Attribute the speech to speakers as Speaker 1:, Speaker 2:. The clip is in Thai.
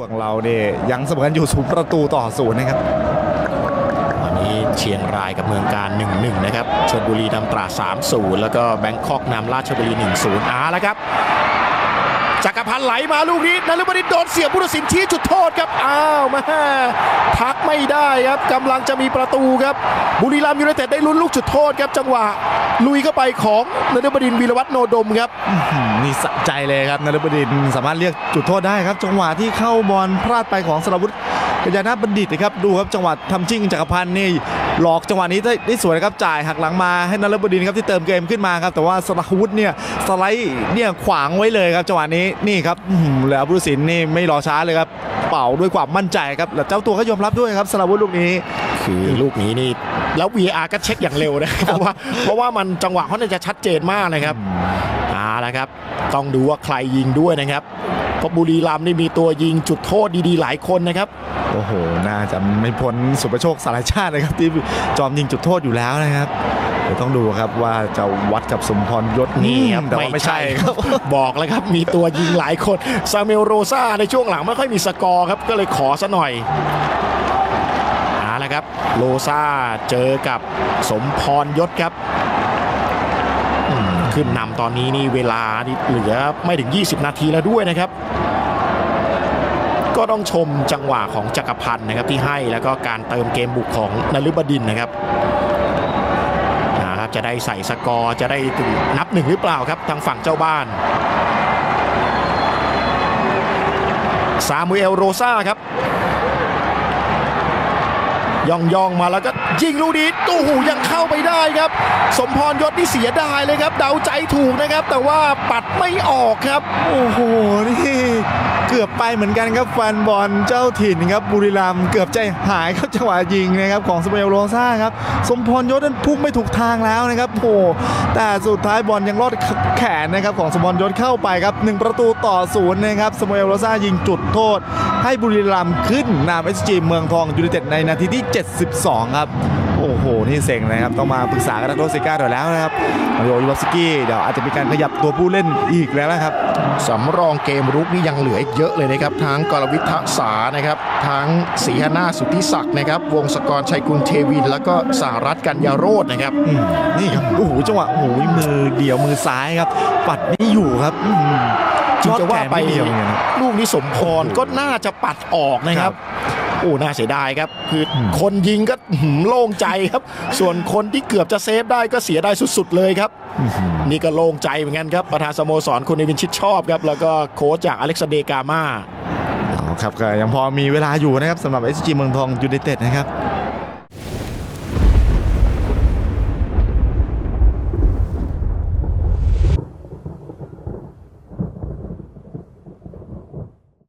Speaker 1: วงเราเนี่ยยังเสมอกันอยู่ศูนย์ประตูต่อศูนย์นะครับ
Speaker 2: วันนี้เชียงรายกับเมืองการ 1-1 นะครับชลบุรีนำตรา 3-0 แล้วก็แบงคอกนำราชบุรี 1-0อาแล้วครับ จักรพันธ์ไหลมาลูกนี้นฤบดินโดนเสียบผู้ตัดสินชี้จุดโทษครับ อ้าวมาทักไม่ได้ครับกำลังจะมีประตูครับ บุรีรัมย์ยูไนเต็ดได้ลุ้นลูกจุดโทษครับจังหวะลุยเข้าไปของนฤบดินวีรวัฒน์โนดมครับ
Speaker 1: มนี่สะใจเลยครับนฤบดินสามารถเรียกจุดโทษได้ครับ จังหวะที่เข้าบอลพลาดไปของสรวุฒิ กัญญาณบัณฑิตนะครับดูครับจังหวะทำชิ่งจักรพันธ์นี่หลอกจังหวะนี้ได้ได้สวยนะครับจ่ายหักหลังมาให้นฤบดินครับที่เติมเกมขึ้นมาครับแต่ว่าสรวุฒิเนี่ยสไลด์เนี่ยขวางไว้เลยครับจังหวะนี้นี่ครับหือแล้วผู้สินนี่ไม่รอช้าเลยครับเป่าด้วยความมั่นใจครับแล้วเจ้าตัวก็ยอมรับด้วยครับสรวุฒิลูกนี้
Speaker 2: คือลูกนี้นี่แล้ว VR ก็เช็คอย่างเร็วนะเพราะว่าเพราะว่ามันจังหวะเขาน่าจะชัดเจนมากนะครับเอาละครับ ต้องดูว่าใครยิงด้วยนะครับ เพราะบุรีรัมย์นี่มีตัวยิงจุดโทษดีๆ หลายคนนะครับ
Speaker 1: โอ้โห น่าจะไม่พ้นสุประโชคสารชาตินะครับ ที่จอมยิงจุดโทษอยู่แล้วนะครับเดี๋ยวต้องดูครับว่าจะวัดกับสมพรยศ
Speaker 2: นี่ครับ
Speaker 1: แต่ว่าไม่ใช่ครับ
Speaker 2: บอกแล้วครับมีตัวยิงหลายคนซาเมลโรซาในช่วงหลังไม่ค่อยมีสกอร์ครับก็เลยขอซะหน่อยเอาละครับโรซาเจอกับสมพรยศครับอืม ขึ้นนำตอนนี้นี่เวลานี่เหลือไม่ถึง 20 นาทีแล้วด้วยนะครับ ก็ต้องชมจังหวะของจักรพันธ์นะครับที่ให้แล้วก็การเติมเกมบุกของนฤบดินนะครับนะครับ จะได้ใส่สกอร์จะได้ถึงนับหนึ่งหรือเปล่าครับทางฝั่งเจ้าบ้านซามูเอลโรซาครับ ย่องย่องมาแล้วก็ยิงลูกนี้ตู้หูยังเข้าไปได้ครับ สมพรยศนี่เสียดายเลยครับ เดาใจถูกนะครับ แต่ว่าปัดไม่ออกครับ
Speaker 1: โอ้โหนี่ เกือบไปเหมือนกันครับแฟนบอลเจ้าถิ่นครับบุรีรัมย์เกือบใจหายครับจังหวะยิงนะครับของสเปลโรซ่าครับสมพรยศนั้นพุ่งไม่ถูกทางแล้วนะครับโอ้โหแต่สุดท้ายบอลยังรอดแขนนะครับของสมพรยศเข้าไปครับหนึ่งประตูต่อศูนย์นะครับสเปลโรซ่ายิงจุดโทษ ให้บุรีรัมย์ขึ้นนำเอสจีเมืองทองยูไนเต็ดในนาทีที่ 72 ครับ โอ้โห นี่เซ็งเลยครับ ต้องมาปรึกษากับนักโทษซิก้าหน่อยแล้วนะครับมาริโอยูวอฟสกี้เดี๋ยวอาจจะมีการขยับตัวผู้เล่นอีกแล้วนะครับ
Speaker 2: สำรองเกมรุกนี่ยังเหลืออีกเยอะเลยนะครับ ทั้งกรวิทยสานะครับ ทั้งศรีหนาสุทธิศักดิ์นะครับ วงศกรชัยกุลเทวิน แล้วก็สหรัฐกัญญาโรจน์นะครับ
Speaker 1: อืมนี่ครับโอ้โหจังหวะโอ้โหมือเดี่ยวมือซ้ายครับ ปัดไม่อยู่ครับอืม
Speaker 2: จริงจะว่าไป
Speaker 1: ช็อตแขนม่เดียวเหมือนกันนะ
Speaker 2: ลูกนี้สมพรก็น่าจะปัดออกนะค
Speaker 1: ครั
Speaker 2: รับ
Speaker 1: บ
Speaker 2: โอ้น่าเสียดายครับ คืออ
Speaker 1: ม
Speaker 2: คนยิงก็หืมโล่งใจครับ ส่วนคนที่เกือบจะเซฟได้ก็เสียดายสุด ๆ เลยครับ
Speaker 1: อื้อหือ
Speaker 2: นี่ก็โล่งใจเหมือนกันครับ ประธานสโมสรคุณเนวินชิดชอบครับ แล้วก็โค้ชจากอเล็กซานเดร์กามา
Speaker 1: เอาครับก็ยังพอมีเวลาอยู่นะครับสำหรับ SG เมืองทองยูไนเต็ดนะครับ